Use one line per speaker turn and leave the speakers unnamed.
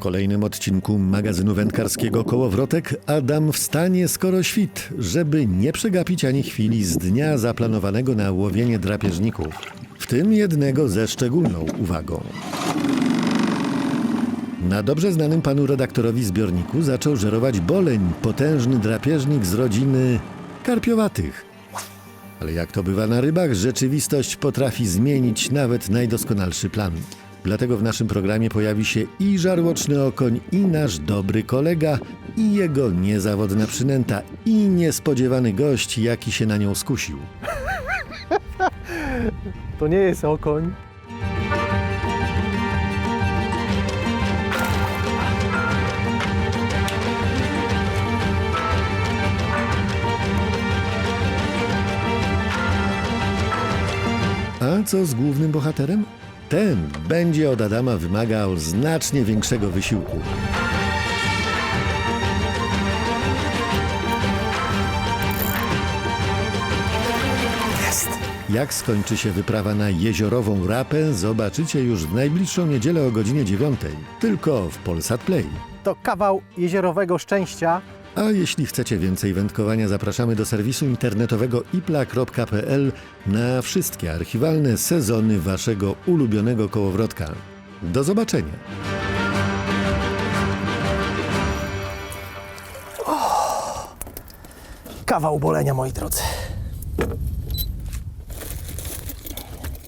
kolejnym odcinku magazynu wędkarskiego Kołowrotek Adam wstanie skoro świt, żeby nie przegapić ani chwili z dnia zaplanowanego na łowienie drapieżników. W tym jednego ze szczególną uwagą. Na dobrze znanym panu redaktorowi zbiorniku zaczął żerować boleń, potężny drapieżnik z rodziny karpiowatych. Ale jak to bywa na rybach, rzeczywistość potrafi zmienić nawet najdoskonalszy plan. Dlatego w naszym programie pojawi się i żarłoczny okoń, i nasz dobry kolega, i jego niezawodna przynęta, i niespodziewany gość, jaki się na nią skusił.
To nie jest okoń.
A co z głównym bohaterem? Ten będzie od Adama wymagał znacznie większego wysiłku. Jak skończy się wyprawa na jeziorową rapę, zobaczycie już w najbliższą niedzielę o godzinie 9. Tylko w Polsat Play.
To kawał jeziorowego szczęścia.
A jeśli chcecie więcej wędkowania, zapraszamy do serwisu internetowego ipla.pl na wszystkie archiwalne sezony waszego ulubionego kołowrotka. Do zobaczenia!
Kawał bolenia, moi drodzy.